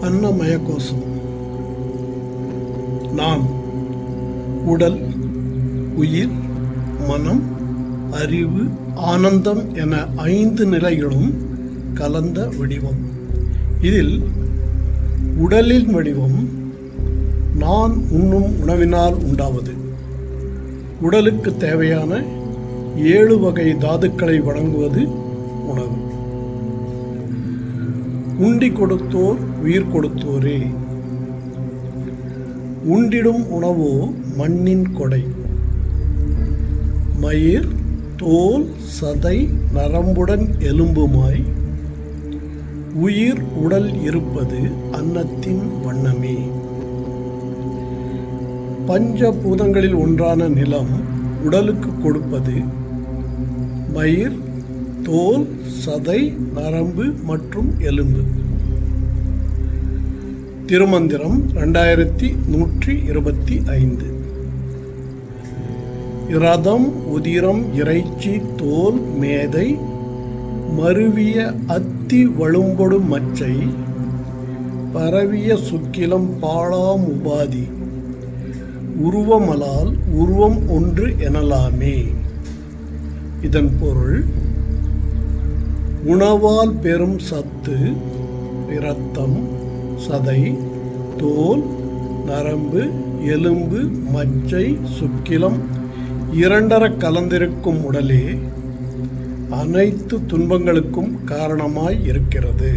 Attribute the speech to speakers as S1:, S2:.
S1: அன்னமய கோஷம் நாம் உடல் உயிர் மனம் அறிவு ஆனந்தம் என ஐந்து நிலைகளும் கலந்த வடிவம். இதில் உடலின் வடிவம் நான் உண்ணும் உணவினால் உண்டாவது. உடலுக்கு தேவையான ஏழு வகை தாதுக்களை வழங்குவது உணவு. உண்டி கொடுத்தோர் உயிர் கொடுத்தோரே. உண்டிடும் உணவோ மண்ணின் கொடை. மயிர் தோல் சதை நரம்புடன் எலும்புமாய். உயிர் உடல் இருப்பது அன்னத்தின் வண்ணமே. பஞ்சபூதங்களில் ஒன்றான நிலம் உடலுக்கு கொடுப்பது மயிர் தோல் சதை நரம்பு மற்றும் எலும்பு. திருமந்திரம் ரெண்டாயிரத்தி நூற்றி இருபத்தி ஐந்து. இரதம் உதிரம் இறைச்சி தோல் மேதை மருவிய அத்தி வழும்பொடு மச்சை பரவிய சுக்கிலம் பாழாம் உபாதி உருவமலால் உருவம் ஒன்று எனலாமே. இதன் பொருள் உணவால் பெறும் சத்து இரத்தம் சதை தோல் நரம்பு எலும்பு மச்சை சுக்கிலம் இரண்டர கலந்திருக்கும் உடலே அனைத்து துன்பங்களுக்கும் காரணமாய் இருக்கிறது.